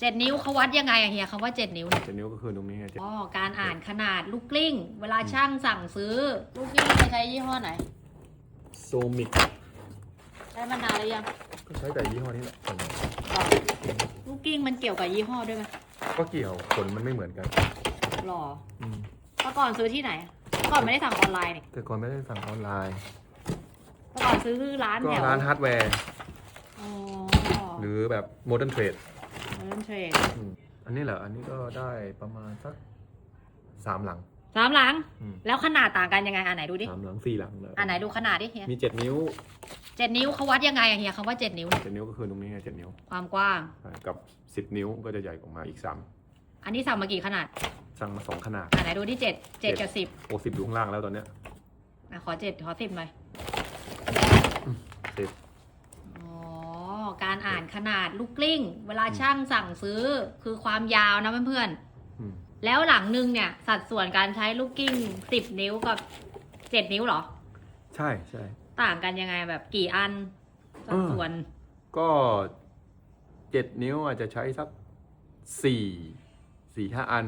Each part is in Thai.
เจ็ดนิ้วเขาวัดยังไงอะเฮียคำว่าเจ็ดนิ้วเนี่ยเจ็ดนิ้วก็คือตรงนี้ไงเจ็ดอ๋อการอ่านขนาดลูกกลิ้ง เวลาช่างสั่งซื้อ ลูกกลิ้งจะใช้ยี่ห้อไหน โซมิกใช้มานานหรือยังก็ใช้แต่ยี่ห้อนี้แหละอ๋อลูกกลิ้งมันเกี่ยวกับยี่ห้อด้วยไหมก็เกี่ยวผลมันไม่เหมือนกันหรออืมเมื่อก่อนซื้อที่ไหนเมื่อก่อนไม่ได้สั่งออนไลน์นี่แต่ก่อนไม่ได้สั่งออนไลน์เมื่อก่อนซื้อร้านก็แถวร้านฮาร์ดแวร์ อ๋อ หรือแบบโมเดิร์นเทรด เล่นเทรดอันนี้เหรอ อันนี้ก็ได้ประมาณสักสามหลัง สามหลัง อืม แล้วขนาดต่างกันยังไงอ่านไหนดูดิสามหลังสี่หลังเลยอ่านไหนดูขนาดดิเฮียมีเจ็ดนิ้วเจ็ดนิ้วเขาวัดยังไงอะเฮียคำว่าเจ็ดนิ้วเนี่ยเจ็ดนิ้วก็คือตรงนี้ไงเจ็ดนิ้วความกว้างกับสิบนิ้วก็จะใหญ่ออกมาอีกสามอันนี้สั่งมากี่ขนาดสั่งมาสองขนาดอ่านไหนดูที่เจ็ดเจ็ดกับสิบโอ้สิบอยู่ข้างล่างแล้วตอนเนี้ยอะขอเจ็ดขอสิบหน่อยสิบอ๋อ การอ่านขนาดลูกกลิ้ง เวลาช่างสั่งซื้อคือความยาวนะเพื่อนอืมๆแล้วหลังนึงเนี่ย สัดส่วนการใช้ลูกกลิ้งสิบนิ้วกับเจ็ดนิ้วเหรอ ใช่ใช่ต่างกันยังไงแบบกี่อันสัดส่วน ก็เจ็ดนิ้วอาจจะใช้สักสี่สี่ห้าอัน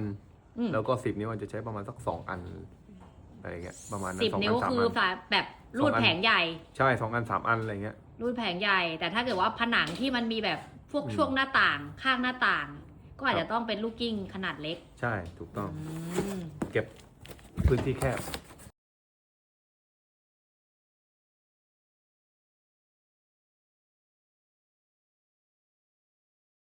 อืมแล้วก็สิบนิ้วอาจจะใช้ประมาณสักสองอัน อะไรเงี้ยประมาณนั้นสิบสองนิ้อัวนสามคืออัน แบบรูดสองอัน แผงใหญ่ ใช่สองอันสามอันอะไรเงี้ย รูดแผงใหญ่ แต่ถ้าเกิดว่าผนังที่มันมีแบบพวกอืม ช่วงหน้าต่างข้างหน้าต่าง ก็อาจครัจะบต้องเป็นลูกกิ้งขนาดเล็กใช่ถูกต้อง อืม เก็บพื้นที่แคบ